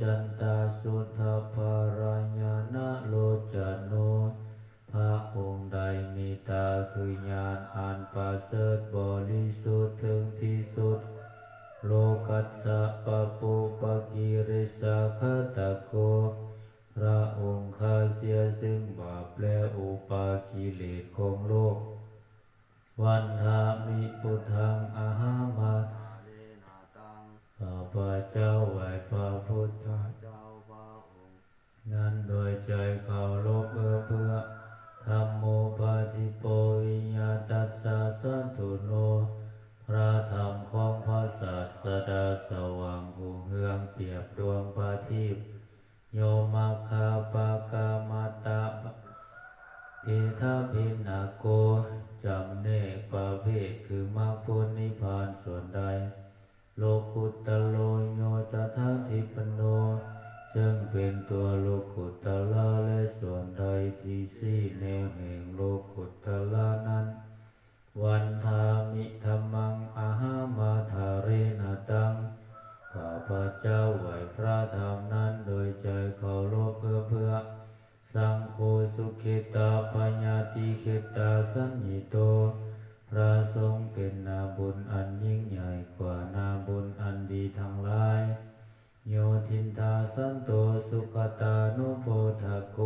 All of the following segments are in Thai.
จันตาสุนทภารญาณโลจโนพระองค์ใดมีตาคือญาณอันประเสริฐบริสุทธิ์ถึงที่สุด โลกัสสะปะปุปกิริสาคตะโกพระองค์ข้าเสียซึ่งบาปและอุปาคิเลสของโลก วันหามิปุทังอาหามา ข้าพเจ้าไหวพระพุทธเจ้าพระองค์นั้นโดยใจเคารพเอื้อเพื่อธรรมโมปาติโปวิญญาตัสสะสันตุโน พระธรรมของพระศาสดาสว่างหูเฮืองเปียบดวงประทีปโยมาคาปากามาตาพิทาพินาโกามิธรรมังอาหามาทาเรนตัง ข้าพระเจ้าไหวพระธรรมนั้นโดยใจเคารพเพื่อเพื่อ สังโฆสุขิตาปัญญาติขิตาสัญญิโต พระสงฆ์เป็นนาบุญอันยิ่งใหญ่กว่านาบุญอันดีทั้งหลาย โยทินทาสันโตสุขตานุโพธโก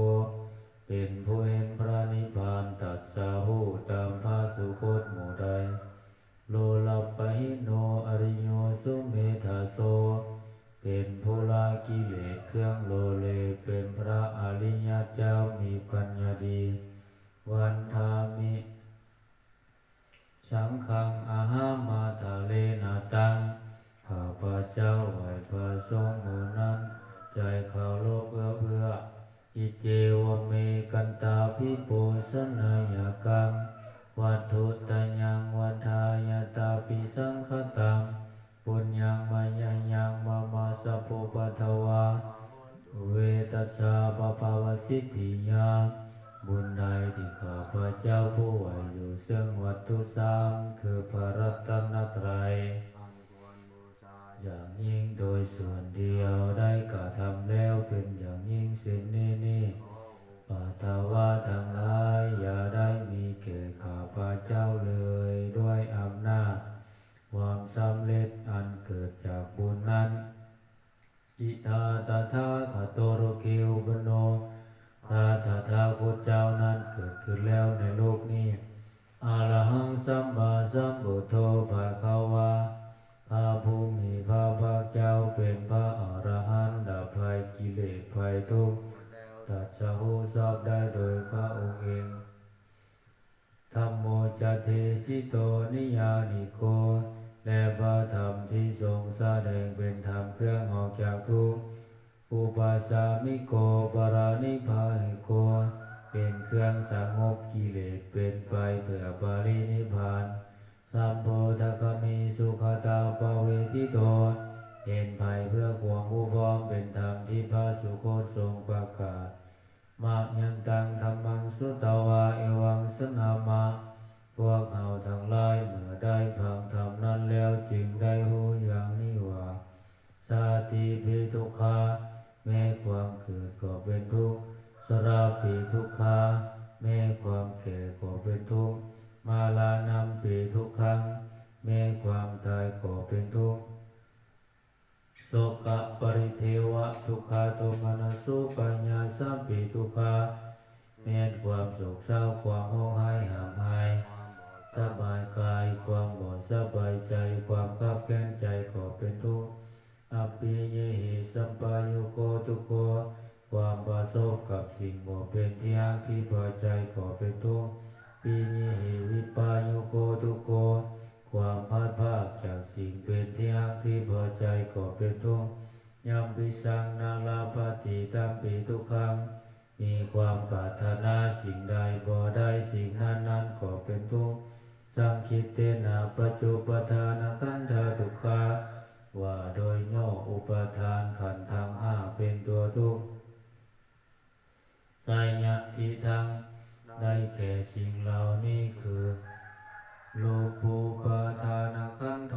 เป็นผู้เห็นพระนิพพานตัดสาหูตามพระสุคตหมู่ใด โลลัปปะหิโนอริโยสุเมธาโซ เป็นผู้ละกิเลสเครื่องโลเลเป็นพระอริยเจ้ามีปัญญาดี วันทามิสังฆังอาหามาทะเลนาตังข้าพเจ้าไหวพระสงฆ์หมู่นั้น ใจเคารพเพื่อเพื่อ อิเจวเมกันตาพิปุสนายกังวัตถุตัญญังวันทายตาปิสังคตังปุญญังมัญญังยังมามาสะโพปะทวาเวตัสสะปะภาวสิทธิยาบุญใดที่ข้าพระเจ้าผู้ไหวอยู่ซึ่งวัตถุสามคือพระรัตนตรัย อย่างยิ่งโดยส่วนเดียวได้กระทำแล้วเป็นอย่างยิ่งสิ้นนี้นี่ปัทวาทั้งหลายอย่าได้มีแก่ข้าพเจ้าเลยด้วยอำนาจความสำเร็จอันเกิดจากบุญนั้น อิทาตถาคโตโรเกอุปโนพระตถาคตเจ้า สรู้ชอบได้โดยพระองค์เองธรรมโมจะเทสิโตนิยานิโกและพระธรรมที่ทรงแสดงเป็นธรรมเครื่องออกจากทุกข์อุปาสามิโกปารานิพานิโก เป็นเครื่องสงบกิเลสเป็นไปเพื่อปารินิพาน สัมโพธคมีสุขตาปเวทิโต เห็นภัยเพื่อความผู้พร้อมเป็นธรรมที่พระสุโคตทรงประกาศ มากยันตังธรรมังสุตวาเอวังสนามาพวกเอาทั้งหลายเมื่อได้ฟังธรรมนั้นแล้วจึงได้หูอย่างนี้ว่าสาติปิทุกขาแม้ความเกิดก็เป็นทุกข์สราปิทุกขาแม้ความแก่ก็เป็นทุกข์มาลานัมปิทุกขังแม้ความตายก็เป็นทุกข์ สกะปริเทวะทุกขาโทมนัสสุปัญญาสัมปิทุกขาแม้ความโศกเศร้าความห้องไห้หามหายสบายกายความบ่สบายใจความขับแค้นใจก็เป็นทุกข์อภิเยหิสัมปายุโกทุกโกความประสบกับสิ่งบ่เป็นที่ยากที่พอใจก็เป็นทุกข์ปีเยหิวิปายุโกทุกโก ความพลาดพลาดจากสิ่งเป็นที่ยากที่พอใจก็เป็นทุกข์ยัมปิสังนาลาปฏิตัมปิทุกขังมีความปรารถนาสิ่งใดบ่ได้สิ่งนั้นนั้นก็เป็นทุกข์สังคิตเตนะปัจจุปทานขันธาทุกขาว่าโดยย่ออุปทานขันธ์ทั้งห้าเป็นตัวทุกข์ไสยะทิทังได้แก่สิ่งเหล่านี้คือ โลภูปทานขันโท